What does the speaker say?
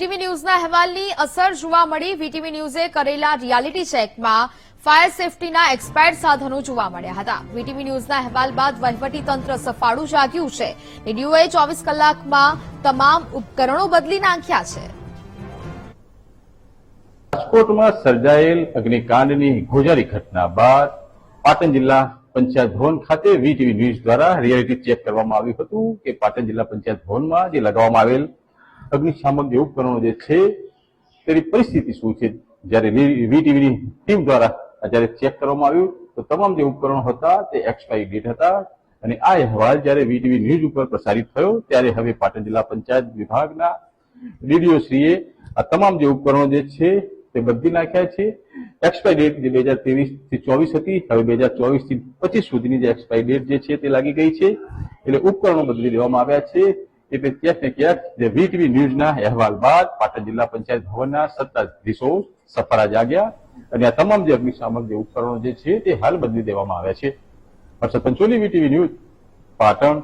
VTV ન્યૂઝના અહેવાલની અસર જોવા મળી. વીટીવી ન્યૂઝે કરેલા રિયાલિટી ચેકમાં ફાયર સેફટીના એક્સપાયર્ડ સાધનો જોવા મળ્યા હતા. વીટીવી ન્યૂઝના અહેવાલ બાદ વહીવટીતંત્ર સફાળું જાગ્યું છે. ડીડીઓએ ચોવીસ કલાકમાં તમામ ઉપકરણો બદલી નાખ્યા છે. રાજકોટમાં સર્જાયેલ અગ્નિકાંડની ગોજારી ઘટના બાદ પાટણ જિલ્લા પંચાયત ભવન ખાતે વીટીવી ન્યૂઝ દ્વારા રિયાલિટી ચેક કરવામાં આવ્યું હતું કે પાટણ જિલ્લા પંચાયત ભવનમાં જે લગાવવામાં આવેલ અગ્નિશામક જે ઉપકરણો જે છે, તેની પરિસ્થિતિ શું છે? જ્યારે વીટીવીની ટીમ દ્વારા જ્યારે ચેક કરવામાં આવ્યું, તો તમામ જે ઉપકરણો હતા, તે એક્સપાયરી ડેટ હતા અને આ અહેવાલ જ્યારે વીટીવી ન્યૂઝ ઉપર પ્રસારિત થયો, ત્યારે હવે પાટણ જિલ્લા પંચાયત વિભાગના ડીડીઓશ્રીએ આ તમામ જે ઉપકરણો જે છે, તે બદલી નાખ્યા છે. એક્સપાયરી ડેટ જે બે હજાર ત્રેવીસથી ચોવીસ હતી, હવે બે હજાર ચોવીસથી પચીસ સુધીની જે એક્સપાયરી ડેટ જે છે, તે લાગી ગઈ છે. એટલે ઉપકરણો બદલી દેવામાં આવ્યા છે. એટલે ક્યાંક ને વીટીવી ન્યૂઝના અહેવાલ બાદ પાટણ જિલ્લા પંચાયત ભવનના સત્તાધીશો સફરા જાગ્યા અને આ તમામ જે અગ્નિશામક જે ઉપકરણો જે છે તે હાલ બદલી દેવામાં આવ્યા છે. Harshad Pancholi VTV news Patan.